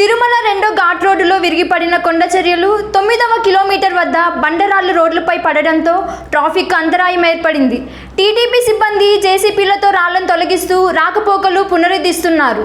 తిరుమల రెండో ఘాట్ రోడ్డులో విరిగిపడిన కొండ చర్యలు తొమ్మిదవ కిలోమీటర్ వద్ద బండరాళ్ళు రోడ్లపై పడడంతో ట్రాఫిక్ అంతరాయం ఏర్పడింది. టీడీపీ సిబ్బంది జేసీపీలతో రాళ్ళను తొలగిస్తూ రాకపోకలు పునరుద్ధరిస్తున్నారు.